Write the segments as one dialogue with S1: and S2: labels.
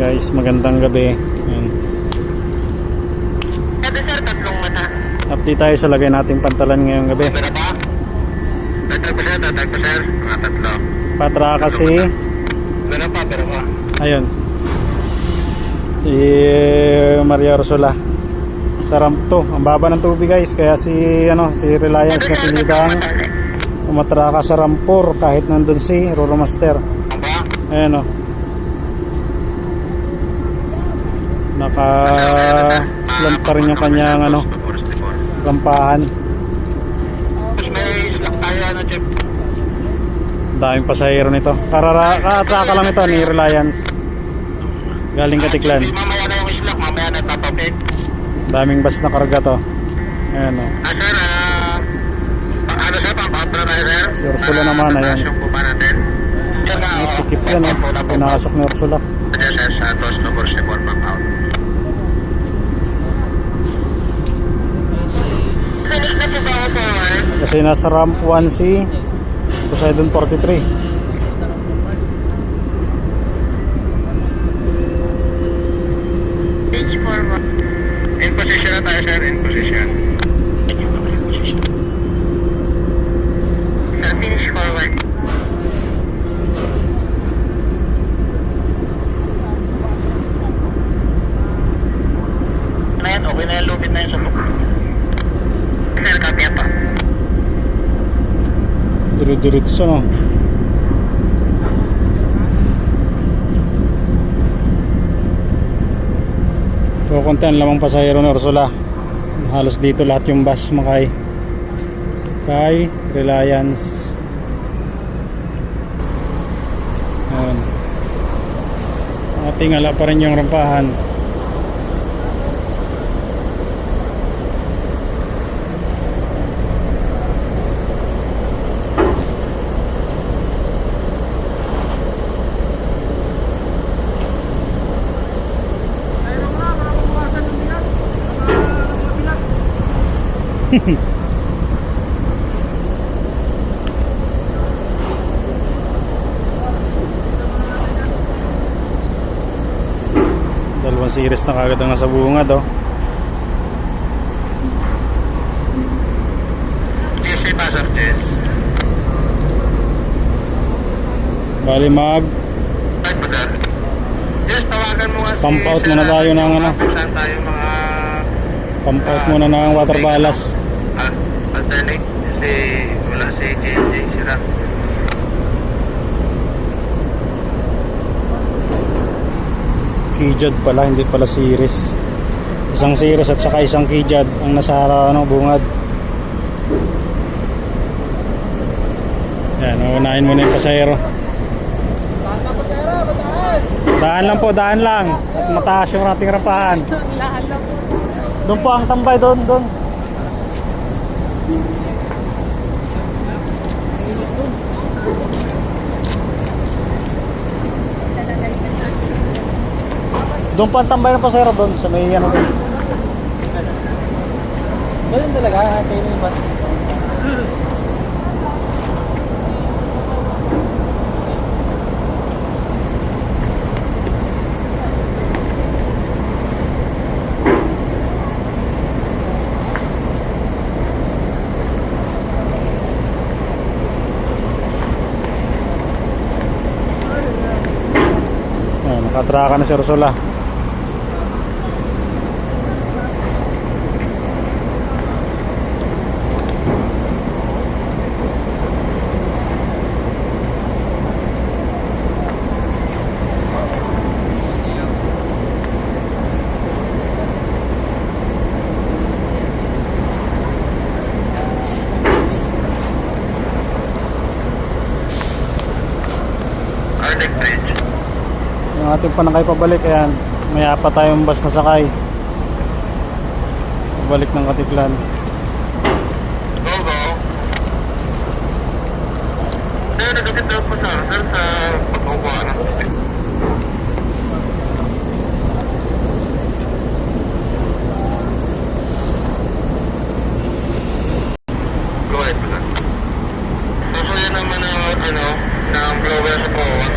S1: guys, magandang gabi. Ayan.
S2: Sabi sir, tatlong mata.
S1: Update tayo sa lagay nating pantalan ngayong gabi.
S2: Meron ba? Tatag pa sir, tatag pa sir. Mga tatlo.
S1: Patra kasi,
S2: Meron pa, meron pa.
S1: ayun. Si Maria Ursula. Sa ramp to. Ang baba ng tubig guys. Kaya si, ano, si Reliance na pinitang umatraka sa rampor kahit nandun si Roro Master. Ayan o. Naka slant pa rin yung kanyang ano,
S2: Chip?
S1: Daming pasahero nito. Karara, kaatraka lang ito ni Reliance. Galing Katiklan. Daming bus na karga to. Ayan o.
S2: Ah, sir, ano sir, pang na sir?
S1: Si Ursula naman,
S2: oh.
S1: sikip yan o. Pinasok ni Ursula.
S2: Diyan sir, sa Dos number 4 pang out. Finish na po ba ako po, man?
S1: Kasi nasa ramp 1C. Poseidon 43.
S2: Page 4 ba? In position na tayo, sir. In position. Sir, finish forward. Yan? Okay na yung lupit na yung sulok. Sir, copy pa.
S1: Dire-diretso no. So, konti ang lamang pasahero ni Ursula. Halos dito lahat yung bus makay. Kay Reliance. Ayan. Tingala pa rin yung rampahan. Dalawang series na kagad ang nasa bungad oh. Bali mag?
S2: Yes, tawagan mo nga si...
S1: Pump out muna tayo ng ano. Pump out muna ng water ballast.
S2: Alternate. Kasi wala si JJ sira.
S1: Kijad pala, hindi pala series. Isang series at saka isang kijad ang nasa ano, bungad. Yan, uunahin muna yung pasahero. Daan lang po, daan lang. At mataas yung ating rapahan. Doon po ang tambay, doon, doon. Doon po ang tambay ng pasahero doon sa may ano doon.
S3: Ganun talaga, kayo na yung bus.
S1: Nakatraka na si Ursula. Yung ating panakay pabalik, ayan. May apat tayong bus na sakay. Pabalik ng Katiklan.
S2: Go. Sir, nagkakit daw po sa, sir, sa pagkukuha ng system. Go ahead, sir. Susuya naman ng, ano, ng blower sa POA.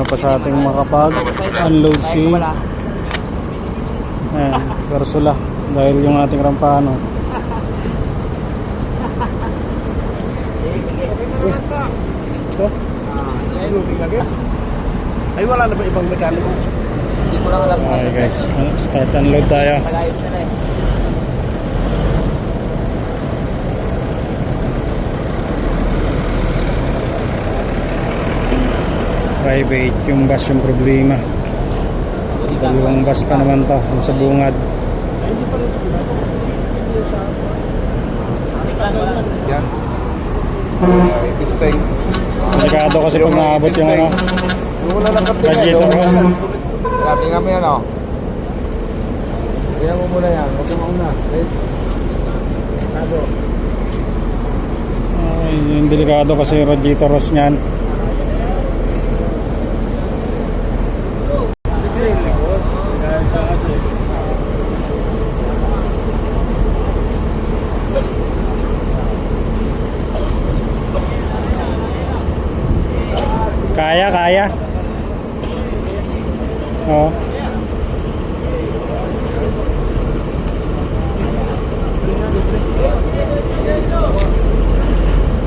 S2: Sa
S1: pa sa ating makapag-unload si. Ayan, si Ursula. Dahil yung ating rampano. Ito?
S4: Ay, wala na ba ibang mekaniko?
S3: Hindi ko lang alam kung
S1: Okay guys, start unload tayo.
S3: Nag-ayos na na eh.
S1: Private yung bus yung problema. Dalawang bus pa naman to, nasa bungad.
S4: Yan. Thing.
S1: Delikado kasi pag naabot yung ano,
S4: wala lang kapit. Kaya tingnan mo yan, oh. Tingnan mo muna yan. Huwag mo mauna. Wait. Kado.
S1: ay, yung delikado kasi yung radiator hose Kaya, kaya. Oo.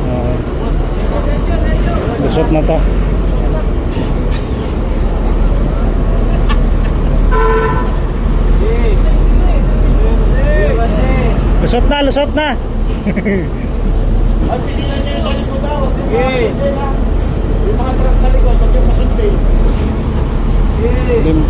S1: Oo. Lusot na to. Lusot na, lusot na.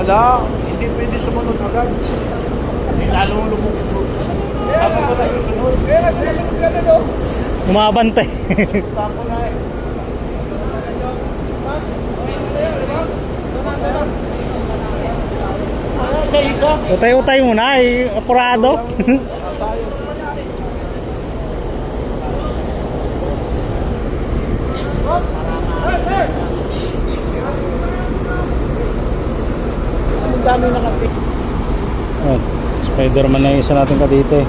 S4: Wala. Hindi pwede sumunod agad. Hindi lalong lumubog. Ako pa tayo sunod. Eh, nasusunod ka na, no?
S1: Umabante.
S4: Tapo na eh.
S1: Utay-utay muna, ay apurado.
S4: Dami nakatik.
S1: oh, Spider-Man na yung isa natin kadite.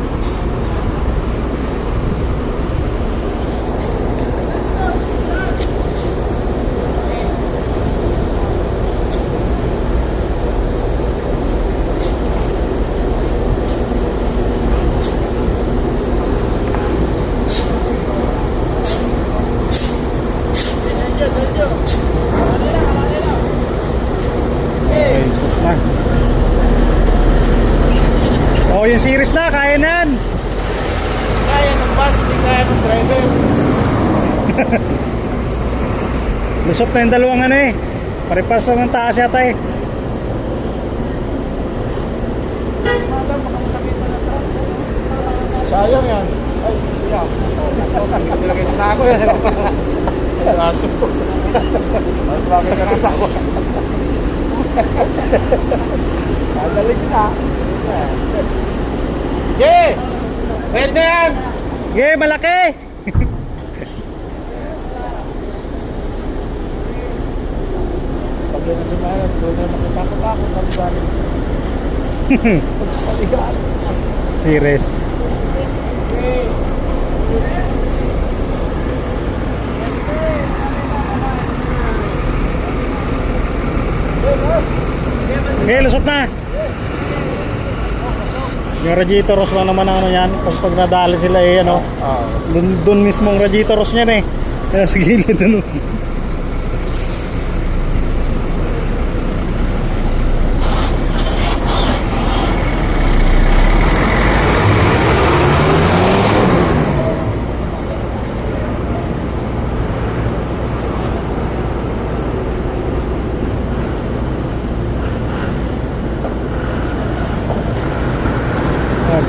S1: Okay, sus na. Oh, yung series na, kaya na yan.
S4: Kaya ng bus, hindi kaya ng driver.
S1: Lusot na yung dalawang ano eh. Paripas na ng taas yata eh.
S4: Sayang yan. Ay, siya.
S3: Nilagay sa sako yan.
S4: Ay, aso ko. Ay, bakit ka nang sawa?
S3: Dadalik na.
S4: Yeah! Pwede yan!
S1: Okay, malaki!
S4: Pag yan ang sumayag, doon na nakitakot ako sa ligalig. sa ligalig.
S1: Series. Okay, lusot na. Yung radiatoros lang naman ang ano yan. Pag, pag nadali sila eh, ano.
S4: Ah,
S1: Dun, dun mismo ang radiatoros niyan eh. Kaya sa gilid dun.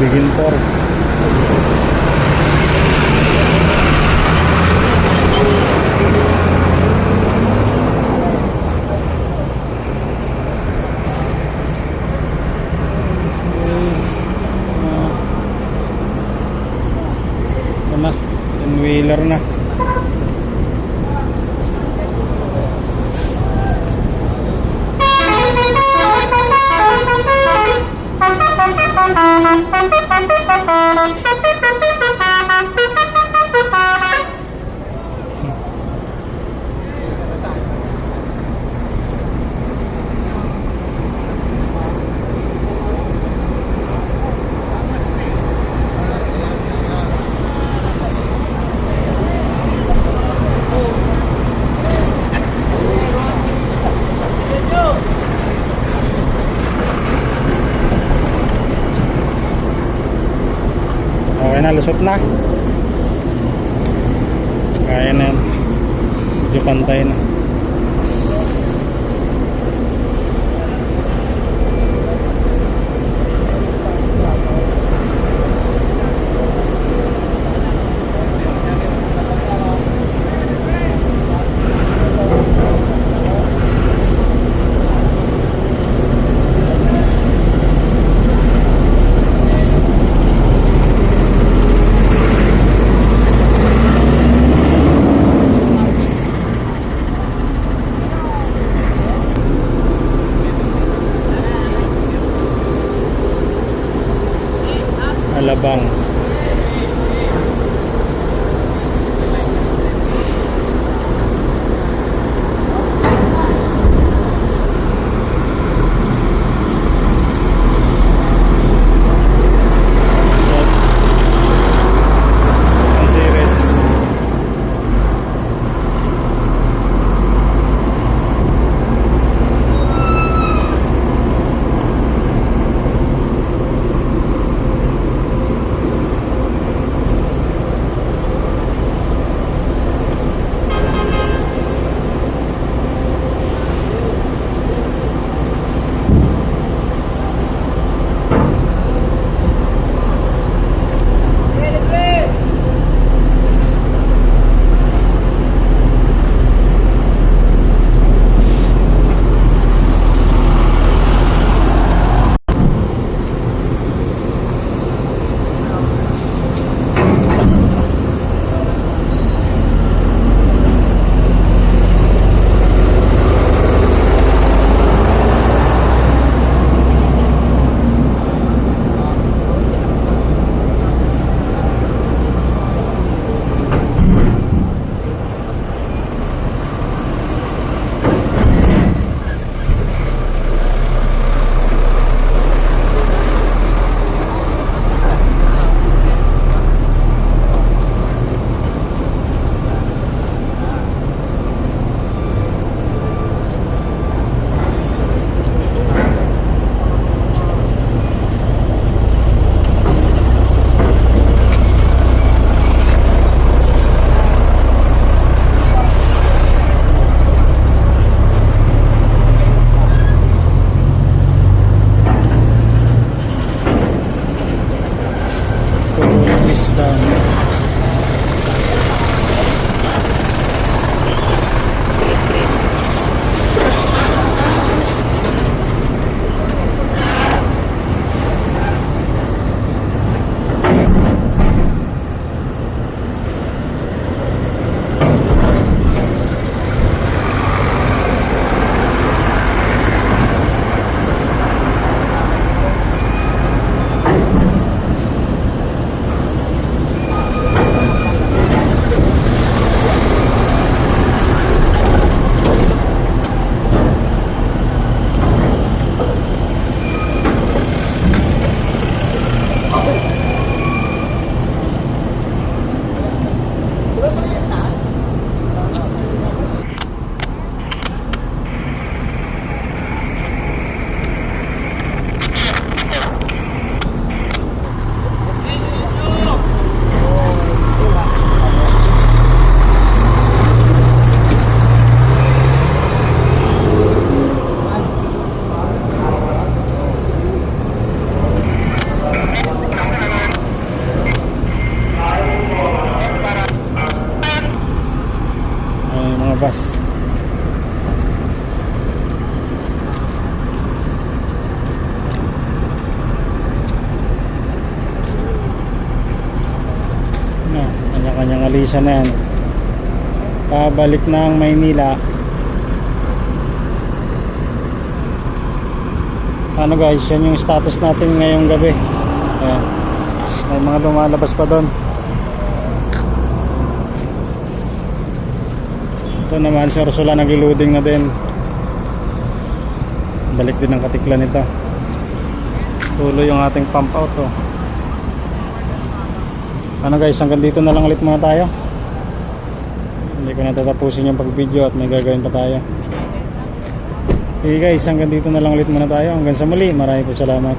S1: Begin for. Okay na, lusot na. Kaya na yan. Medyo pantay na. Alisan na yan. Pabalik ng Maynila. ano guys, yan yung status natin ngayong gabi. Ayan. May mga lumalabas pa doon. Ito naman si Ursula nag-loading na din. Balik din ang katikla nito. Tuloy yung ating pump out oh. Ano guys, hanggang dito na lang ulit muna tayo. Hindi ko natatapusin yung pag-video at may gagawin pa tayo. Okay guys, hanggang dito na lang ulit muna tayo. Hanggang sa muli, marami po salamat.